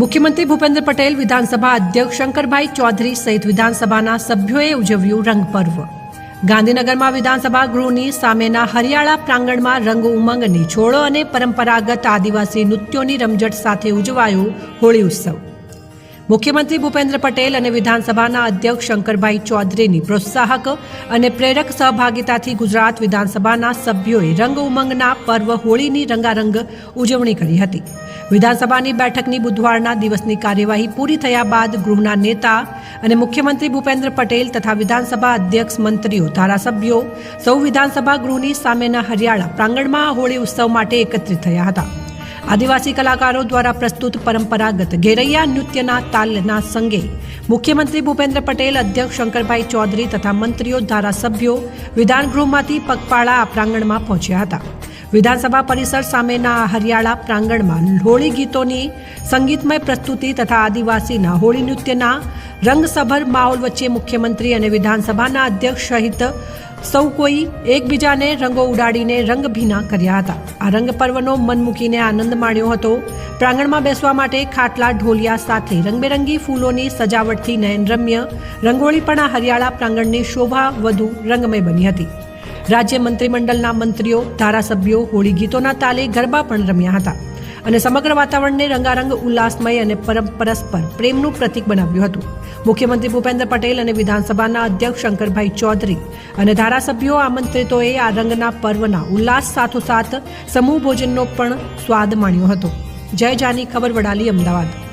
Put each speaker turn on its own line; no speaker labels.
મુખ્યમંત્રી ભૂપેન્દ્ર પટેલ, વિધાનસભા અધ્યક્ષ શંકરભાઈ ચૌધરી સહિત વિધાનસભાના સભ્યોએ ઉજવ્યું રંગ પર્વ ગાંધીનગરમાં વિધાનસભા ગૃહની સામેના હરિયાળા પ્રાંગણમાં રંગ ઉમંગની છોડો અને પરંપરાગત આદિવાસી નૃત્યોની રમઝટ સાથે ઉજવાયો હોળી ઉત્સવ. મુખ્યમંત્રી ભૂપેન્દ્ર પટેલ અને વિધાનસભાના અધ્યક્ષ શંકરભાઈ ચૌધરીની પ્રોત્સાહક અને પ્રેરક સહભાગિતાથી ગુજરાત વિધાનસભાના સભ્યોએ રંગ ઉમંગના પર્વ હોળીની રંગારંગ ઉજવણી કરી હતી. વિધાનસભાની બેઠકની બુધવારના દિવસની કાર્યવાહી પૂરી થયા બાદ ગૃહના નેતા અને મુખ્યમંત્રી ભૂપેન્દ્ર પટેલ તથા વિધાનસભા અધ્યક્ષ મંત્રીઓ, ધારાસભ્યો, સૌ વિધાનસભા ગૃહની સામેના હરિયાળા પ્રાંગણમાં હોળી ઉત્સવ માટે એકત્રિત થયા હતા. આદિવાસી કલાકારો દ્વારા પ્રસ્તુત પરંપરાગત ઘેરૈયા નૃત્યના તાલના સંગે મુખ્યમંત્રી ભૂપેન્દ્ર પટેલ, અધ્યક્ષ શંકરભાઈ ચૌધરી તથા મંત્રીઓ, ધારાસભ્યો વિધાનગૃહમાંથી પગપાળા આ પ્રાંગણમાં પહોંચ્યા હતા. વિધાનસભા પરિસર સામેના હરિયાળા પ્રાંગણમાં હોળી ગીતોની સંગીતમય પ્રસ્તુતિ તથા આદિવાસીના હોળી નૃત્યના રંગસભર માહોલ વચ્ચે મુખ્યમંત્રી અને વિધાનસભાના અધ્યક્ષ સહિત સૌ કોઈ એકબીજાને રંગો ઉડાડીને રંગભીના કર્યા હતા. આ રંગ પર્વનો મન મૂકીને આનંદ માણ્યો હતો. પ્રાંગણમાં બેસવા માટે ખાટલા ઢોલિયા સાથે રંગબેરંગી ફૂલોની સજાવટથી નયનરમ્ય રંગોળી પણ આ હરિયાળા પ્રાંગણની શોભા વધુ રંગમય બની હતી. રાજ્ય મંત્રીમંડળના મંત્રીઓ, ધારાસભ્યો, હોળી ગીતોના તાલે ગરબા પણ રમ્યા હતા. અને સમગ્ર વાતાવરણને રંગારંગ, ઉલ્લાસમય અને પરસ્પર પ્રેમનું પ્રતીક બનાવ્યું હતું. મુખ્યમંત્રી ભૂપેન્દ્ર પટેલ અને વિધાનસભાના અધ્યક્ષ શંકરભાઈ ચૌધરી અને ધારાસભ્યો આમંત્રિતોએ આ રંગના પર્વના ઉલ્લાસ સાથોસાથ સમૂહ ભોજનનો પણ સ્વાદ માણ્યો હતો. જય જાની, ખબર વડાલી, અમદાવાદ.